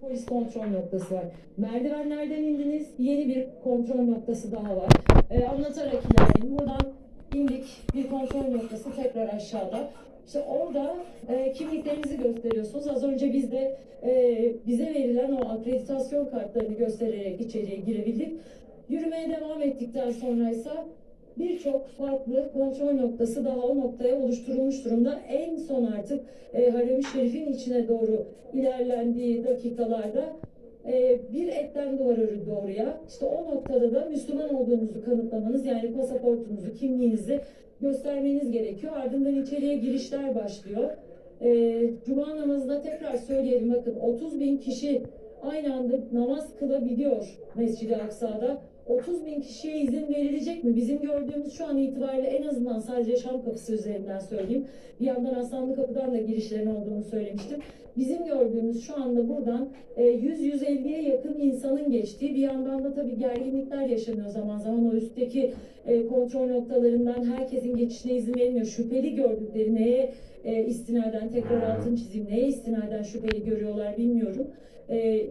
Polis kontrol noktası var. Merdivenlerden indiniz. Yeni bir kontrol noktası daha var. Ee, anlatarak ilerleyin. Buradan indik. Bir kontrol noktası tekrar aşağıda. İşte orada e, kimliklerinizi gösteriyorsunuz. Az önce biz de e, bize verilen o akreditasyon kartlarını göstererek içeriye girebildik. Yürümeye devam ettikten sonraysa birçok farklı kontrol noktası daha o noktaya oluşturulmuş durumda. En son artık e, Harem-i Şerif'in içine doğru ilerlendiği dakikalarda e, bir etten duvar örüldü doğruya. İşte o noktada da Müslüman olduğunuzu kanıtlamanız yani pasaportunuzu, kimliğinizi göstermeniz gerekiyor. Ardından içeriye girişler başlıyor. E, Cuma namazında tekrar söyleyelim bakın 30 bin kişi aynı anda namaz kılabiliyor Mescid-i Aksa'da. 30 bin kişiye izin verilecek mi? Bizim gördüğümüz şu an itibariyle en azından sadece Şam kapısı üzerinden söyleyeyim. Bir yandan Aslanlı Kapı'dan da girişlerin olduğunu söylemiştim. Bizim gördüğümüz şu anda buradan e, 100-150'ye yakın insanın geçtiği bir yandan da tabii gerginlikler yaşanıyor zaman zaman o üstteki e, kontrol noktalarından herkesin geçişine izin verilmiyor. Şüpheli gördükleri neye e, istinaden tekrar altın çizeyim neye istinaden şüpheli görüyorlar bilmiyorum. E,